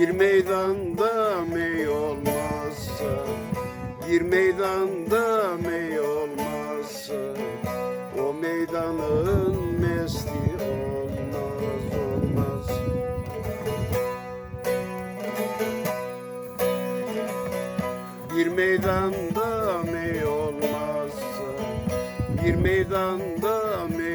Bir meydanda mey olmazsa Bir meydanda mey olmazsa O meydanın mesli olmaz olmaz. Bir meydanda mey olmazsa Bir meydanda mey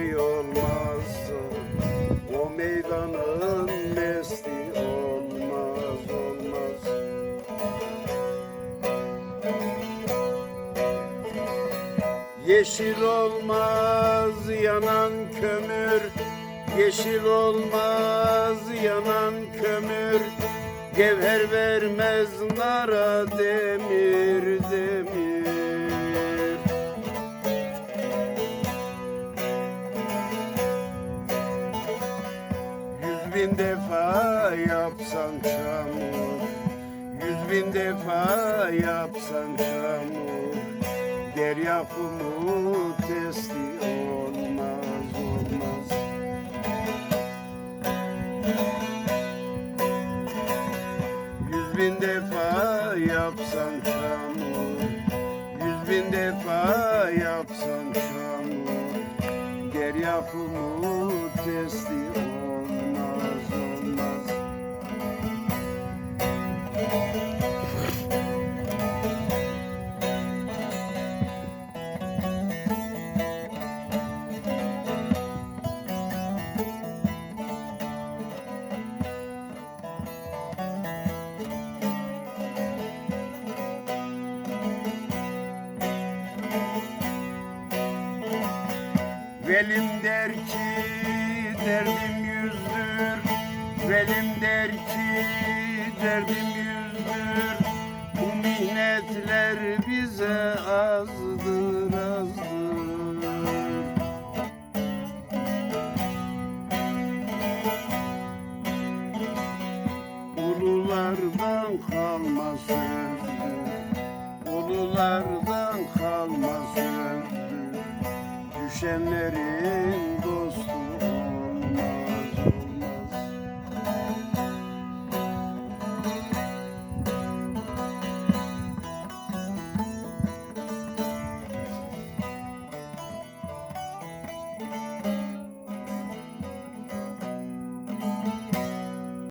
Yeşil olmaz yanan kömür Yeşil olmaz yanan kömür. Gevher vermez nara demir demir. Yüz bin defa yapsan çamur Yüz bin defa yapsan çamur Derya kumu testi olmaz olmaz. Yüz bin defa yapsan çamur Yüz bin defa yapsan çamur Derya kumu testi olmaz Velim der ki derdim yüzdür. Velim der ki derdim yüzdür. Bu minnetler bize azdır azdır. Ululardan kalma sözdür Ululardan kalma sözdür Düşenlerin dostu